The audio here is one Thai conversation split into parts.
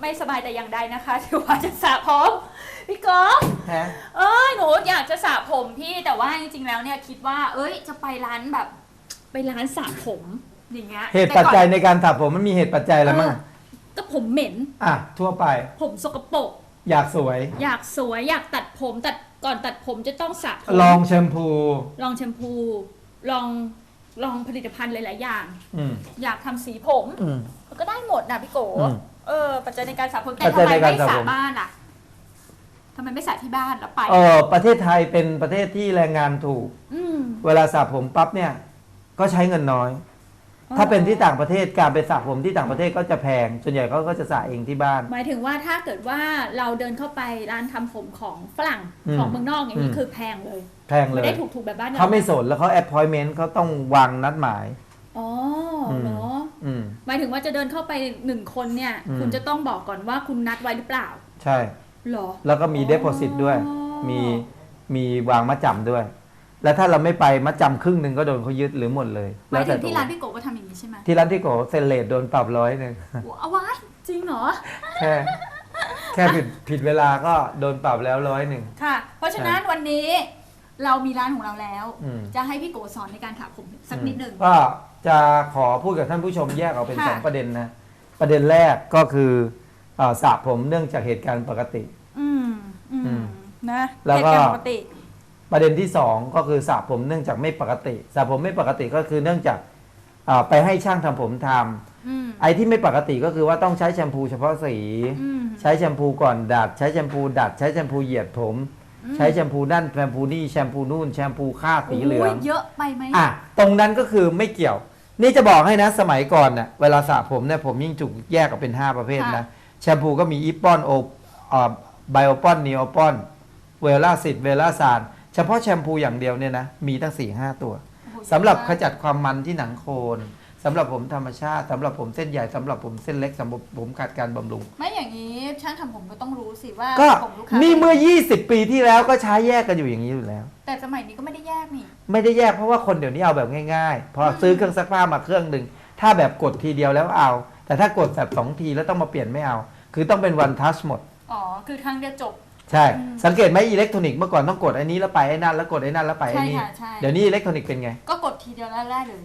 ไม่สบายแต่อย่างใดนะคะถือว่าจะสระผมพี่ก๊อฟฮะเอ้ยหนูอยากจะสระผมพี่แต่ว่าจริงๆแล้วเนี่ยคิดว่า เอ้ยจะไปร้านแบบ ไปร้านสระผมอย่างเงี้ยเหตุปัจจัยแต่ก่อนในการสระผมมันมีเหตุปัจจัยอะไรบ้างเออก็ผมเหม็น อะทั่วไป ผมสกปรกอยากสวย อยากสวยอยากตัดผมตัดก่อนตัดผมจะต้องสระผมลองแชมพู ลองแชมพู ลองลองผลิตภัณฑ์หลาย ๆ อย่างอืมอยากทำสีผมอืมมันก็ได้หมดนะพี่โกอืม เออปัจจัยในการสระผมแต่ปัจทำจัยไมในการไม่สระสระผม บ้านล่ะทำไมไม่สระที่บ้านแล้วไปเออประเทศไทยเป็นประเทศที่แรงงานถูก อืม เวลาสระผมปั๊บเนี่ย ก็ใช้เงินน้อยถ้าเป็นที่ต่างประเทศการไปสระผมที่ต่างประเทศก็จะแพงส่วนใหญ่เขาก็จะสระเองที่บ้าน หมายถึงว่าถ้าเกิดว่าเราเดินเข้าไปร้านทำผมของฝรั่งอืมของเมืองนอกอย่างนี้อืม คือแพงเลยแพงเลไม่ยได้ถูกๆแบบบ้านเราเขาไม่สนแล้วเขาแอปพอยเมนต์เขาต้องวางนัดหมาย อ๋ออืมเนาะอืม หมายถึงว่าจะเดินเข้าไปหนึ่งคนเนี่ยอืมคุณจะต้องบอกก่อนว่าคุณนัดไว้หรือเปล่า ใช่หรอแล้วก็มีอ๋อเด p o ซิตด้วย มีมีวางมัดจำด้วย แล้วถ้าเราไม่ไปมัดจำครึ่งหนึ่งก็โดนเขายึดหรือหมดเลยหมายถึงตัวที่ร้านพี่โกก็ทำอย่างนี้ใช่ไหมที่ร้านที่โกเซนเลดโดนปรับร้อยหนึ่งเอาไว้จริงเหรอแค่แค่ผิดผิดเวลาก็โดนปรับแล้วร้อยหนึ่งค่ะ เพราะฉะนั้นวันนี้เรามีร้านของเราแล้วอืมจะให้พี่โกสอนในการถาผมสักนิดหนึ่งก็ จะขอพูดกับท่านผู้ชมแยกออกเป็นค่ะ สองประเด็นนะประเด็นแรกก็คือเอ่อสระผมเนื่องจากเหตุการณ์ปกติ อืมอือืมมนะแล้วก็ เหตุารณ์ปกติ ประเด็นที่สองก็คือสระผมเนื่องจากไม่ปกติสระผมไม่ปกติก็คือเนื่องจากเอ่อไปให้ช่างทำผมทำอืมไอ้ที่ไม่ปกติก็คือว่าต้องใช้แชมพูเฉพาะสี อืมใช้แชมพูก่อนดัด ใช้แชมพูดัด ใช้แชมพูเหยียดผมอืมใช้แชมพูนั่นแชมพูนี่แชมพูนู่นแชมพูค่าสีเหลืองโยเยอะไปไหม อะ ตรงนั้นก็คือไม่เกี่ยว นี่จะบอกให้นะสมัยก่อนเน่ะเวลาสระผมเนี่ยผมยิ่งจุกแยกออกเป็น 5 ประเภทนะแชมพูก็มีอีปอนโอไบโอปอนนีโอปอนเวล่าสิตเวล่าซานเฉพาะแชมพูอย่างเดียวเนี่ยนะ มีตั้ง4 5ตัว โอ้โสำหรับขเยอะมากจัดความมันที่หนังโคนสำหรับผมธรรมชาติสำหรับผมเส้นใหญ่สำหรับผมเส้นเล็กสำหรับผมขาดการบำรุง ไม่อย่างนี้ช่างทำผมก็ต้องรู้สิว่าก็ผมลูกค้านี่เมื่อ 20 ปีที่แล้วก็ใช้แยกกันอยู่อย่างนี้อยู่แล้ว แต่สมัยนี้ก็ไม่ได้แยกนี่ ไม่ได้แยกเพราะว่าคนเดี๋ยวนี้เอาแบบง่ายๆ พอซื้อเครื่องซักผ้ามาเครื่องหนึ่งถ้าแบบกดทีเดียวแล้วเอา แต่ถ้ากดแบบสองทีแล้วต้องมาเปลี่ยนไม่เอา คือต้องเป็นวันทัชหมด อ๋อ คือครั้งเดียวจบ ใช่อืมสังเกตไหมอิเล็กทรอนิกส์เมื่อก่อนต้องกดไอ้นี้แล้วไปไอ้นั่นแล้วกดไอ้นั่นแล้วไปไอ้ใช่นี่ค่ะใช่ เดี๋ยวนี้อิเล็กทรอนิกส์เป็นไง ก็กดทีเดียวแล้วได้เลย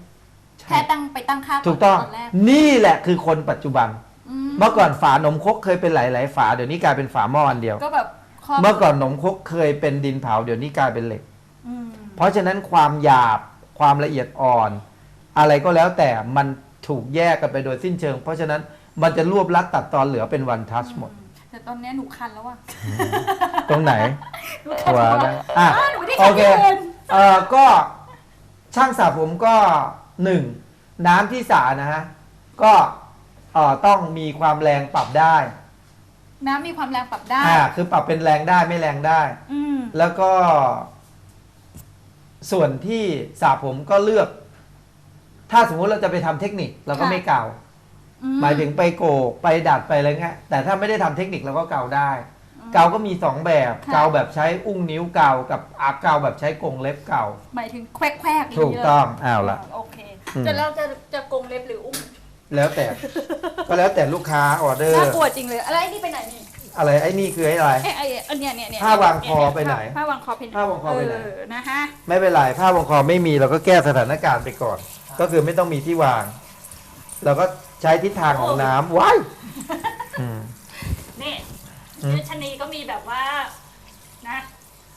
ใช่ แค่ตั้งไปตั้งค่าถูกต้องตอนแรกนี่แหละคือคนปัจจุบัน อืมเมื่อก่อนฝานมครกเคยเป็นหลายๆฝาเดี๋ยวนี้กลายเป็นฝาหม้ออันเดียว ก็แบบครบเมื่อก่อนนมครกเคยเป็นดินเผาเดี๋ยวนี้กลายเป็นเหล็กอืม เพราะฉะนั้นความหยาบความละเอียดอ่อน อะไรก็แล้วแต่มันถูกแยกกันไปโดยสิ้นเชิง เพราะฉะนั้นมันจะรวบลัดตัดตอนเหลือเป็นวันทัชหมด แต่ตอนเนี้ยหนูคันแล้วอะตรงไหนหนูคันหัวแล้วนะอะอะหนูที่โอคันเคยืนเอ่อก็ช่างสระผมก็หนึ่งน้ำที่สระนะฮะก็เอ่อต้องมีความแรงปรับได้น้ำมีความแรงปรับได้ อ่าคือปรับเป็นแรงได้ไม่แรงได้ อืมแล้วก็ ส่วนที่สระผมก็เลือก ถ้าสมมุติเราจะไปทำเทคนิคเราก็ไม่เกาอืหมายถึงไปโกกไปดัดไปอะไรเงี้ยแต่ถ้าไม่ได้ทำเทคนิคเราก็เกาได้อืมเกาก็มีสองแบบค่ะเกาแบบใช้อุ้งนิ้วเกากับอาเกาแบบใช้กรงเล็บเกาหมายถึงแควกแควกๆอย่างถูกนี้เลยต้องอ้าวละโอเคอืมจะเราจะจะกรงเล็บหรืออุ้มแล้วแต่ก็แล้วแต่ลูกค้าออเดอร์น่ากลัวจริงเลยอะไรนี่ไปไหนนี่ อะไรไอ้นี่คือไอ้อะไร เอ้ยไอ้อันเนี้ยเนี่ยเนี่ยผ้าวางคอไปไหนผ้าวางคอไปไหนผ้าวางคอไปไหนเออนะฮะไม่เป็นไรผ้าวงคอไม่มีเราก็แก้สถานการณ์ไปก่อน ก็คือไม่ต้องมีที่วาง เราก็ใช้ทิศทางของน้ำว้ายอืม นี่อืม ชะนีก็มีแบบว่า นะ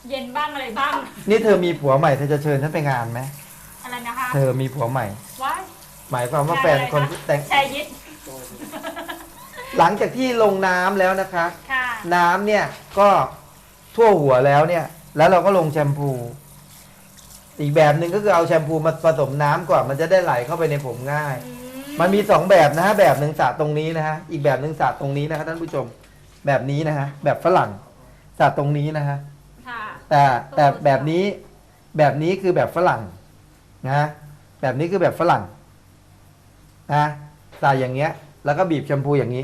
เย็นบ้างอะไรบ้าง นี่เธอมีผัวใหม่เธอจะเชิญฉันไปงานไหมอะไรนะคะเธอมีผัวใหม่ ว้ายหมายความว่าแฟนคนที่แต่ง แชร์ยิด หลังจากที่ลงน้ำแล้วนะคะ ค่ะ น้ำเนี่ยก็ทั่วหัวแล้วเนี่ย แล้วเราก็ลงแชมพู อีกแบบหนึ่งก็คือเอาแชมพูมาผสมน้ำก่อนมันจะได้ไหลเข้าไปในผมง่าย อืมันมีสองแบบนะฮะแบบหนึ่งสระตรงนี้นะฮะอีกแบบหนึ่งสระตรงนี้นะฮะท่านผู้ชม แบบนี้นะฮะแบบฝรั่งสระตรงนี้นะฮะ ค่ะ แต่แต่แบบนี้แบบนี้คือแบบฝรั่งนะแบบนี้คือแบบฝรั่งนะใส่อย่างเงี้ย แล้วก็บีบแชมพูอย่างนี้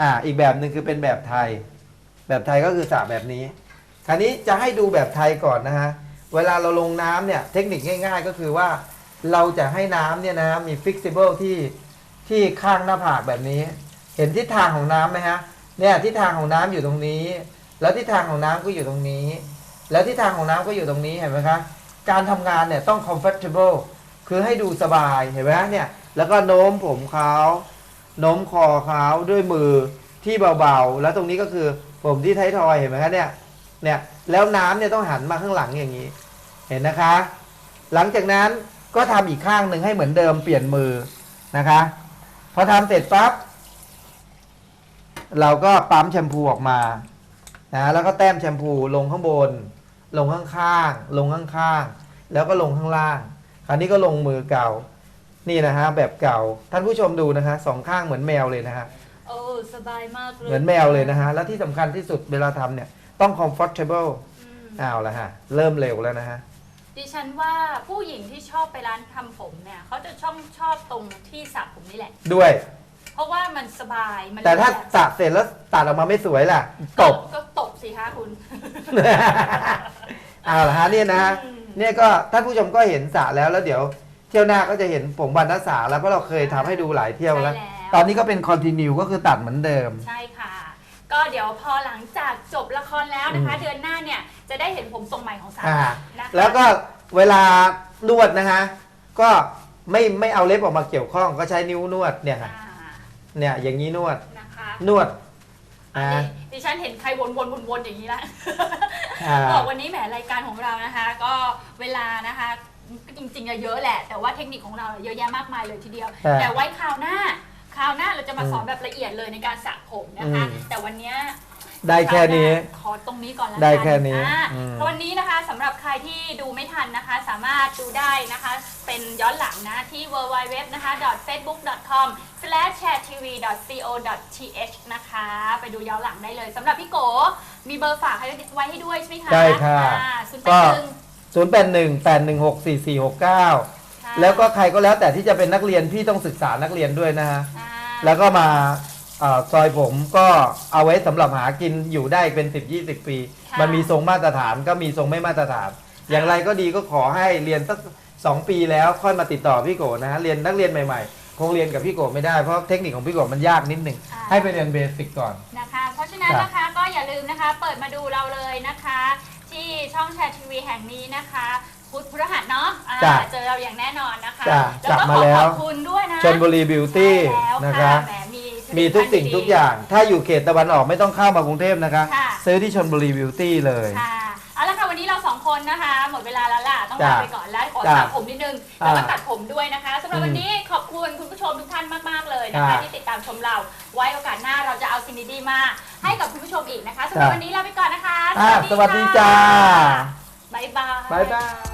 อ่าอีกแบบหนึ่งคือเป็นแบบไทย แบบไทยก็คือสระแบบนี้ คราวนี้จะให้ดูแบบไทยก่อนนะฮะเวลาเราลงน้ำเนี่ยเทคนิคง่ายๆ ก็คือว่าเราจะให้น้ำเนี่ยนะมี flexible ที่ที่ข้างหน้าผากแบบนี้ เห็นทิศทางของน้ำไหมฮะเนี่ยทิศทางของน้ำอยู่ตรงนี้ แล้วทิศทางของน้ำก็อยู่ตรงนี้ แล้วทิศทางของน้ำก็อยู่ตรงนี้เห็นไหมคะการทำงานเนี่ยต้อง comfortable คือให้ดูสบายเห็นไหมเนี่ยแล้วก็โน้มผมเขา โน้มคอเขาด้วยมือที่เบาๆ แล้วตรงนี้ก็คือผมที่ไทยทอยเห็นไหมคะเนี่ย เนี่ย แล้วน้ำเนี่ยต้องหันมาข้างหลังอย่างนี้ เห็นนะคะ หลังจากนั้นก็ทำอีกข้างหนึ่งให้เหมือนเดิมเปลี่ยนมือนะคะ พอทำเสร็จปั๊บเราก็ปั๊มแชมพูออกมา นะ แล้วก็แต้มแชมพูลงข้างบน ลงข้างๆ ลงข้างๆ แล้วก็ลงข้างล่าง คราวนี้ก็ลงมือเก่า นี่นะฮะแบบเก่าท่านผู้ชมดูนะฮะสองข้างเหมือนแมวเลยนะฮะโอ้สบายมากเลยเหมือนแมวเลยนะฮะแล้วที่สำคัญที่สุดเวลาทำเนี่ยต้อง comfortable อืมเอาละฮะเริ่มเร็วแล้วนะฮะ ดิฉันว่าผู้หญิงที่ชอบไปร้านทำผมเนี่ยเขาจะช่องชอบตรงที่สระผมนี่แหละ ด้วย เพราะว่ามันสบายมันแต่ถ้ารียบสระเสร็จแล้วตัดออกมาไม่สวยล่ะตบ ก็ตบสิคะคุณ เอาละฮะเนี่ยนะฮะอืม เนี่ยก็ท่านผู้ชมก็เห็นสระแล้วแล้วเดี๋ยว เที่ยวหน้าก็จะเห็นผมวันนัสาแล้วเพราะเราเคยทำให้ดูหลายเที่ยวแล้ว ใช่แล้ว ตอนนี้ก็เป็นคอนติเนียก็คือตัดเหมือนเดิม ใช่ค่ะ ก็เดี๋ยวพอหลังจากจบละครแล้วนะคะอืมเดือนหน้าเนี่ยจะได้เห็นผมทรงใหม่ของสาอ่า นะคะแล้วก็เวลานวดนะฮะ ก็ไม่ไม่เอาเล็บออกมาเกี่ยวข้องก็ใช้นิ้วนวดเนี่ยฮะอ่าเนี่ยอย่างนี้นวดนะคะ นวด อันอ่านี้ดิฉันเห็นใครวนวนวนวนอย่างนี้ละอ่า บอกวันนี้แหมรายการของเรานะคะ ก็เวลานะคะจริงๆอะเยอะแหละ แต่ว่าเทคนิคของเราเยอะแยะมากมายเลยทีเดียว อ่าแต่ไว้คราวหน้า คราวหน้าเราจะมาสอนอืมแบบละเอียดเลยในการสระผมนะคะ อืมแต่วันเนี้ย ได้แค่นี้ ขอตรงนี้ก่อนละกันได้แค่นี้อ่าอืม วันนี้นะคะสำหรับใครที่ดูไม่ทันนะคะ สามารถดูได้นะคะ เป็นย้อนหลังนะที่ www นะคะ facebook.com /chattv.co.th นะคะ ไปดูย้อนหลังได้เลยสำหรับพี่โกมีเบอร์ฝากให้ไว้ให้ด้วยใช่ไหมคะได้ค่ะศูนย์แปก็ ดหนึ่ง0 8 1 8 1 6 4 4 6 9 แล้วก็ใครก็แล้วแต่ที่จะเป็นนักเรียนพี่ต้องศึกษานักเรียนด้วยนะฮะ แล้วก็มาเอ่อซอยผมก็เอาไว้สำหรับหากินอยู่ได้เป็น 10 20 ปี ค่ะ มันมีทรงมาตรฐานก็มีทรงไม่มาตรฐาน อย่างไรก็ดีก็ขอให้เรียนสักสองปีแล้วค่อยมาติดต่อพี่โกนะฮะเรียนนักเรียนใหม่ๆ คงเรียนกับพี่โกไม่ได้เพราะเทคนิคของพี่โกมันยากนิดหนึ่งอ่า ให้ไปเรียนเบสิกก่อน นะคะ เพราะฉะนั้นครับ นะคะก็อย่าลืมนะคะ เปิดมาดูเราเลยนะคะ ที่ช่องแชร์ทีวีแห่งนี้นะคะพุธพฤหัสเนาะอ่าจ้ะเจอเราอย่างแน่นอนนะคะจ้ะแล้วกลัก็บมาขอแล้ขวอบคุณด้วยนะชนบุรีบิวตี้ใช่แล้วนะคะ แหม มีมีทุกสิ่งทุกอย่าง ถ้าอยู่เขตตะวันออกไม่ต้องเข้ามากรุงเทพนะคะ ค่ะ ซื้อที่ชนบุรีบิวตี้เลย ค่ะเอาละค่ะวันนี้เราสองคนนะคะ หมดเวลาแล้วล่ะต้องลาจ้ะไปก่อนแล้วขอจ้ะสระผมนิดนึงแล้วก็อ่าตัดผมด้วยนะคะสำหรับอืมวันนี้ขอบคุณคุณผู้ชมทุกท่านมากๆเลยนะคะ ค่ะที่ติดตามชมเรา ไว้โอกาสหน้าเราจะเอาสิ่งดีๆมาให้กับคุณผู้ชมอีกนะคะสำหรับจ้ะวันนี้ลาไปก่อนนะคะอ่าสวัสดีจ้าบ๊ายบายบายบาย